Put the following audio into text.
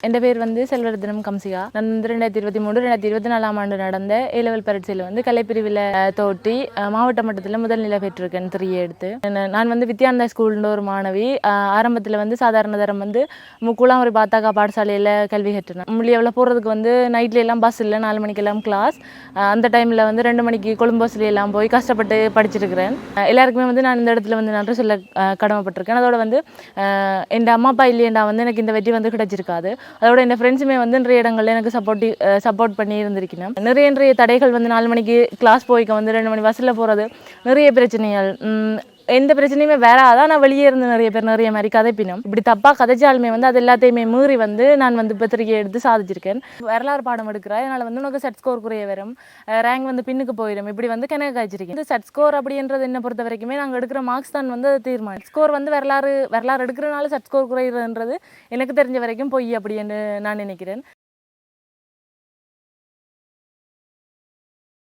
என் பேர் வந்து செல்வரத்னம் கம்சிகா நான் வந்து ரெண்டாயிரத்தி இருபத்தி மூணு ரெண்டாயிரத்தி இருபத்தி நாலாம் ஆண்டு நடந்த ஏ லெவல் பரீட்சையில் வந்து கலைப்பிரிவில் தோட்டி மாவட்ட மட்டத்தில் முதல் நிலை பெற்றிருக்கேன் த்ரீ எடுத்து நான் நான் வந்து வித்யானந்தா ஸ்கூல்ன்ற ஒரு மாணவி ஆரம்பத்தில் வந்து சாதாரண தரம் வந்து முக்குளாம் பாத்தாக்கா பாடசாலையில் கல்வி கற்றினேன் முள்ளியவில் போகிறதுக்கு வந்து நைட்ல எல்லாம் பஸ் இல்லை நாலு மணிக்கெல்லாம் கிளாஸ் அந்த டைமில் வந்து ரெண்டு மணிக்கு கொழும்பு பஸ்ல எல்லாம் போய் கஷ்டப்பட்டு படிச்சிருக்கிறேன் எல்லாருக்குமே வந்து நான் இந்த இடத்துல வந்து நன்றி சொல்ல கடமைப்பட்டிருக்கேன் அதோட வந்து அஹ், என் அம்மா அப்பா இல்லையேண்டா வந்து எனக்கு இந்த வெற்றி வந்து கிடைச்சிருக்காது அதோட என் ஃப்ரெண்ட்ஸுமே வந்து நிறைய இடங்கள்ல எனக்கு சப்போர்ட்டி சப்போர்ட் பண்ணி இருந்திருக்கணும். நிறைய நிறைய தடைகள் வந்து நாலு மணிக்கு கிளாஸ் போய்க்க வந்து ரெண்டு மணி பஸ்ஸில் போகிறது நிறைய பிரச்சனைகள். எந்த பிரச்சனையுமே வேற அதான் நான் வெளியே இருந்து நிறைய பேர் நிறைய மாதிரி கதைப்பினோம் இப்படி தப்பாக கதைச்சாலுமே வந்து அது எல்லாத்தையுமே மீறி வந்து நான் வந்து பத்திரிகை எடுத்து சாதிச்சிருக்கேன். வரலாறு பாடம் எடுக்கிறேன் அதனால் வந்து உனக்கு செட் ஸ்கோர் குறைய வரும். ரேங்க் வந்து பின்னுக்கு போயிடும் இப்படி வந்து கணக்கு காய்ச்சிருக்கேன். இந்த செட் ஸ்கோர் அப்படின்றது என்ன பொறுத்த வரைக்குமே நாங்கள் எடுக்கிற மார்க்ஸ் தான் வந்து தீர்மானம். ஸ்கோர் வந்து வரலாறு வரலாறு எடுக்கிறனால செட் ஸ்கோர் குறையிறதுன்றது எனக்கு தெரிஞ்ச வரைக்கும் பொய் அப்படின்னு நான் நினைக்கிறேன்.